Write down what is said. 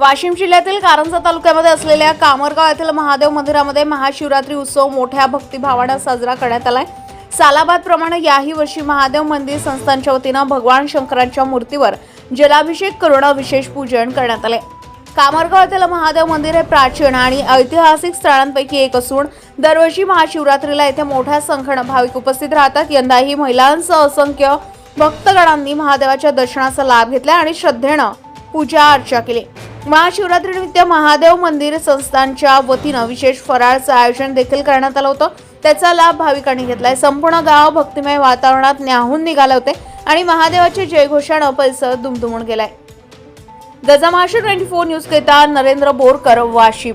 वाशिम जिल्ह्यातील कारंजा तालुक्यामध्ये असलेल्या कामरगाव येथील महादेव मंदिरामध्ये महाशिवरात्री उत्सव मोठ्या भक्तिभावानं साजरा करण्यात आलाय. सालाबाद प्रमाणे याही वर्षी महादेव मंदिर संस्थांच्या वतीनं भगवान शंकरांच्या मूर्तीवर जलाभिषेक करून विशेष पूजन करण्यात आले कामरगाव येथील महादेव मंदिर हे प्राचीन आणि ऐतिहासिक स्थळांपैकी एक असून दरवर्षी महाशिवरात्रीला येथे मोठ्या संख्येनं भाविक उपस्थित राहतात. यंदाही महिलांसह असंख्य भक्तगणांनी महादेवाच्या दर्शनाचा लाभ घेतला आणि श्रद्धेनं पूजा अर्चा केली. महाशिवरात्रीनिमित्त महादेव मंदिर संस्थांच्या वतीनं विशेष फराळचं आयोजन देखील करण्यात आलं होतं. त्याचा लाभ भाविकांनी घेतलाय. संपूर्ण गाव भक्तिमय वातावरणात न्याहून निघाले होते आणि महादेवाचे जयघोषानं परिसर दुमदुमून गेलाय. गजा ट्वेंटी फोर न्यूज केता नरेंद्र बोरकर वाशिम.